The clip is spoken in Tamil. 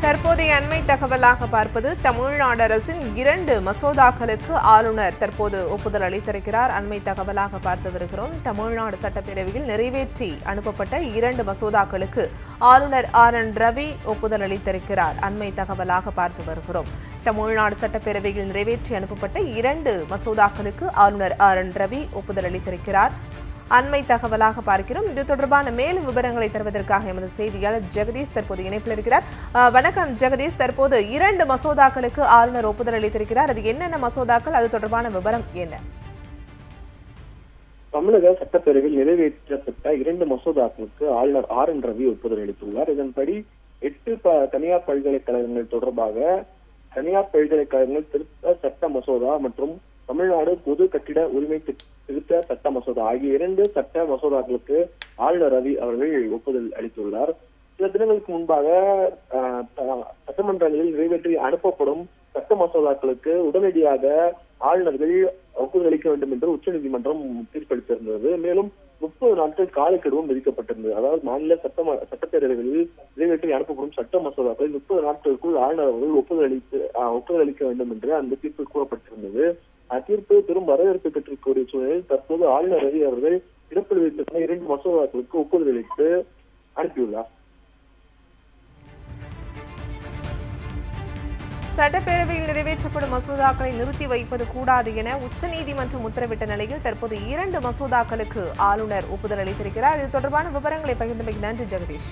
தற்போதைய அண்மை தகவலாக பார்ப்பது தமிழ்நாடு அரசின் இரண்டு மசோதாக்களுக்கு ஆளுநர் தற்போது ஒப்புதல் அளித்திருக்கிறார். அண்மை தகவலாக பார்த்து வருகிறோம். தமிழ்நாடு சட்டப்பேரவையில் நிறைவேற்றி அனுப்பப்பட்ட இரண்டு மசோதாக்களுக்கு ஆளுநர் ஆர். என். ரவி ஒப்புதல் அளித்திருக்கிறார். அண்மை தகவலாக பார்த்து வருகிறோம். தமிழ்நாடு சட்டப்பேரவையில் நிறைவேற்றி அனுப்பப்பட்ட இரண்டு மசோதாக்களுக்கு ஆளுநர் ஆர். என். ரவி ஒப்புதல் அளித்திருக்கிறார். அண்மை தகவலாக பார்க்கிறோம். இது தொடர்பான மேலும் விவரங்களை தருவதற்காக எமது செய்தியாளர் ஜெகதீஷ் தற்போது இணைப்பில் இருக்கிறார். வணக்கம் ஜெகதீஷ். தற்போது இரண்டு மசோதாக்களுக்கு ஆளுநர் ஒப்புதல் அளித்திருக்கிறார். அது என்னென்ன மசோதாக்கள்? அது தொடர்பான விவரம் என்ன? தமிழக சட்டப்பேரவையில் நிறைவேற்றப்பட்ட இரண்டு மசோதாக்களுக்கு ஆளுநர் ஆர் என் ரவி ஒப்புதல் அளித்துள்ளார். இதன்படி எட்டு ப- தனியார் பல்கலைக்கழகங்கள் தொடர்பாக தனியார் பல்கலைக்கழகங்கள் திருத்த சட்ட மசோதா மற்றும் தமிழ்நாடு பொது கட்டிட உரிமை திருத்த சட்ட மசோதா ஆகிய இரண்டு சட்ட மசோதாக்களுக்கு ஆளுநர் ரவி அவர்கள் ஒப்புதல் அளித்துள்ளார். சில தினங்களுக்கு முன்பாக சட்டமன்றங்களில் நிறைவேற்றி அனுப்பப்படும் சட்ட மசோதாக்களுக்கு உடனடியாக ஆளுநர்கள் ஒப்புதல் அளிக்க வேண்டும் என்று உச்சநீதிமன்றம் தீர்ப்பளித்திருந்தது. மேலும் முப்பது நாட்கள் காலக்கெடுவும் விதிக்கப்பட்டிருந்தது. அதாவது மாநில சட்ட சட்டப்பேரவைகளில் நிறைவேற்றி அனுப்பப்படும் சட்ட மசோதாக்களை முப்பது நாட்களுக்குள் ஆளுநர் அவர்கள் ஒப்புதல் அளித்து ஒப்புதல் அளிக்க வேண்டும் என்று அந்த தீர்ப்பில் கூறப்பட்டிருந்தது. தீர்ப்பு பெரும் வரவேற்பு பெற்றிருக்கக்கூடிய சூழலில் தற்போது ஆளுநர் ரவி அவர்கள் இறப்பில் வைத்திருந்த இரண்டு மசோதாக்களுக்கு ஒப்புதல் அளித்து அனுப்பியுள்ளார். சட்டப்பேரவையில் நிறைவேற்றப்படும் மசோதாக்களை நிறுத்தி வைப்பது கூடாது என உச்சநீதிமன்றம் உத்தரவிட்ட நிலையில் தற்போது இரண்டு மசோதாக்களுக்கு ஆளுநர் ஒப்புதல் அளித்திருக்கிறார். இது தொடர்பான விவரங்களை பகிர்ந்தமைக்கு நன்றி ஜெகதீஷ்.